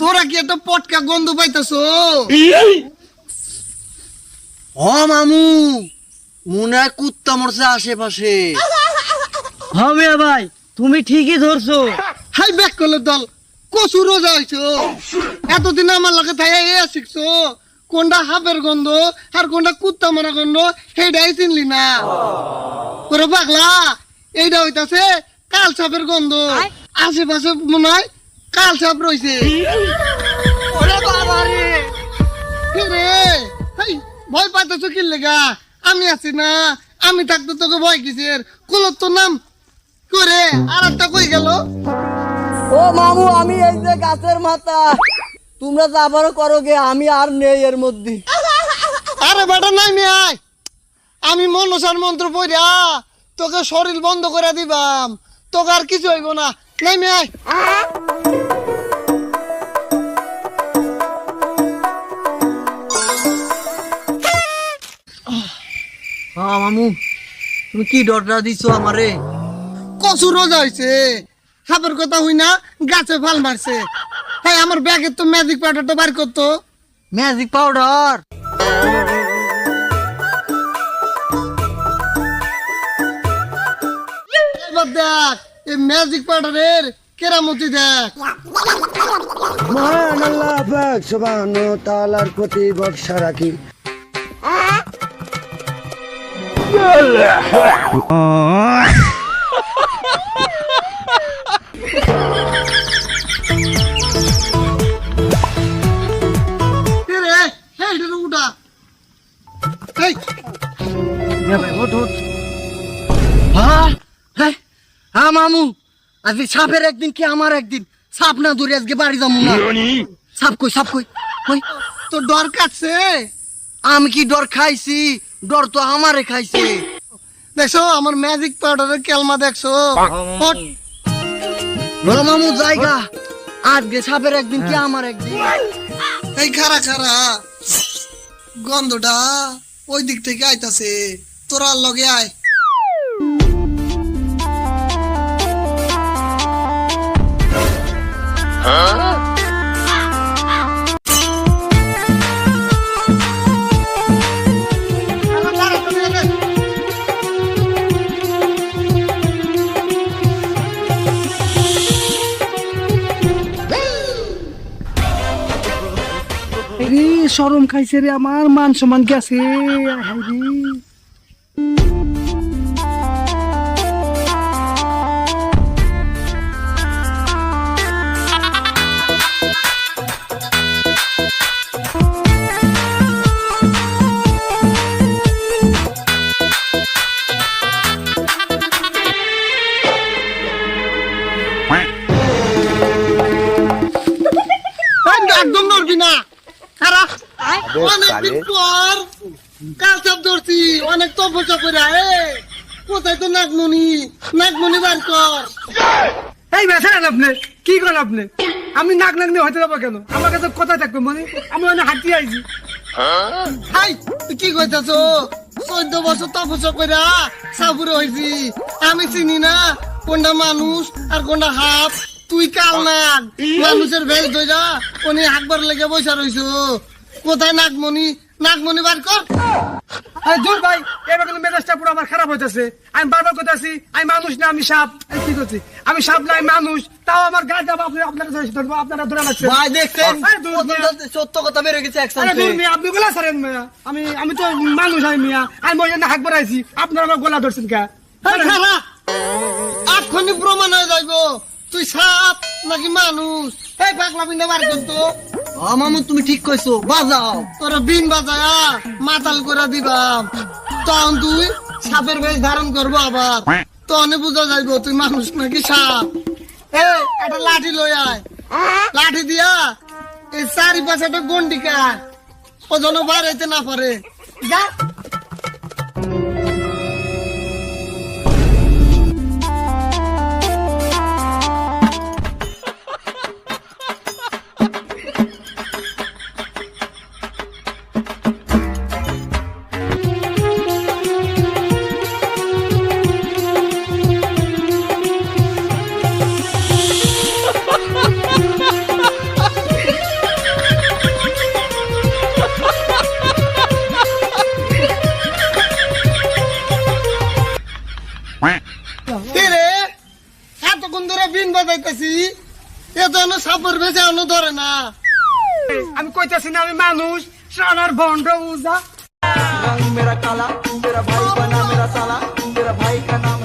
তোরা কি একটা পটকা গন্ধ পাইতেছো? ও মামু। মনে হয় কুত্তা মরছে আশেপাশে। হবে ভাই তুমি ঠিকই ধরছো। হাই ব্যাক করলে দল। কচু রোজা হইছো। এতদিন আমার লগে থাই এ শিখছো। কোনটা হাফের গন্ধ আর কোনটা কুত্তা মারা গন্ধ সেইটাই চিনলি না। করে পাগলা এইটা হইতাছে কাল সাপের গন্ধ আশেপাশে মনে হয় কাল সাপ রয়েছে ওরে বাবা রে কি রে? হেই, ভয় পাইতেছো কি লেগা? আমি আছি না আমি থাকতে তোকে ভয় কিসের? কুলত তো নাম করে আর একটা কই গেল? ও মামু আমি এই যে গাছের মাথা। তোমরা যা আবারও করো গে আমি আর নেই এর মধ্যে। আরে বেটা নাই মি আয়। আমি মনসার মন্ত্র পড়া তোকে শরীর বন্ধ করে দিবাম। তোকে আর কিছু হইব না। নাই মি আয় হ্যাঁ মামু তুমি কি ডরটা দিছো আমারে? কচু রোজা হয়েছে সাপের কথা হই না গাছে ফাল মারছে। হ্যাঁ আমার ব্যাগের তো ম্যাজিক পাউডারটা বার করতো। ম্যাজিক পাউডার দেখ এই ম্যাজিক পাউডারের কেরামতি দেখ। মহান আল্লাহ পাক সুবহানাহু ওয়া তাআলার প্রতি ভরসা রাখি। এ মামু আজকে সাপের একদিন কি আমার একদিন? সাপ না ধরে আজকে বাড়ি যাব না। সাপ কই সাপ কই? কই? তো ডর কাটছে? আমি কি ডর খাইছি? ডর তো আমারে খাইছে। দেখছ আমার ম্যাজিক পাউডারের কেলমা দেখছ। বলো মামু জায়গা। আজকে সাপের একদিন কি আমার একদিন? এই খারা খারা গন্ধটা ওই দিক থেকে আইতাছে। তোরা লগে আয়। সরম খাইছে রে আমার মান সম্মান গেছে রে একদম নড়বি না। খারা। অনেকদিন পর কাল ধরছি অনেক তপস্যা করে কোথায় তো নাগমণি? নাগমণি বার কর। এই বেসারেন আপনি? কি করেন আপনি? আমি নাক নাক নিয়ে হইতে যাব কেন? আমার কাছে কথা থাকবে মানে আমি অনেক হাঁটি আইছি। হাই কি কইতাছ? চোদ্দ বছর তপস্যা করে সাপুরে হয়েছি আমি চিনি না কোনটা মানুষ আর কোনটা হাফ তুই কাল নাগ মানুষের ভেজ ধইরা উনি হাকবার লেগে বসে রইছো। কোথায় নাগমণি? নাগমণি বার কর। আরে দূর ভাই এবার কিন্তু মেজাজটা পুরো আমার খারাপ হইতেছে। আমি বারবার করতেছি আমি মানুষ না আমি সাপ। আমি কি করছি? আমি সাপ না আমি মানুষ। তাও আমার গায়ে যাব আপনি আপনারা ধরে ধরবো আপনারা ধরে লাগছে ভাই দেখছেন? আরে সত্য কথা গেছে আরে দূর মিয়া আপনি গোলা ছাড়েন মিয়া। আমি আমি তো মানুষ আমি মিয়া। আমি হাক বাড়াইছি আপনারা আমার গোলা ধরছেন কা? এক্ষুনি প্রমাণ হয়ে যাইব। তুই সাপ নাকি মানুষ? এই পাগলা বিন্দা বার করতো মামু তুমি ঠিক কইছো বাজাও। তোরা বিন বাজায়া মাতাল করে দিবাম তখন তুই সাপের বেশ ধারণ করব আবার। তখনই বুঝা যাইব তুই মানুষ নাকি সাপ। এ একটা লাঠি লই আয়। লাঠি দিয়া এই চারি পাশে একটা গন্ডি কাট ও যেন বাড়াইতে না পারে। যা রে এতক্ষণ ধরে বিন বাজাইতেছি। এত সাপের বেঁচে আনো ধরে না। আমি কইতেছি না আমি মানুষ। সোনার ভণ্ড উজা। মেরা কালা মেরা ভাই কা নাম মেরা সালা মেরা ভাই কা নাম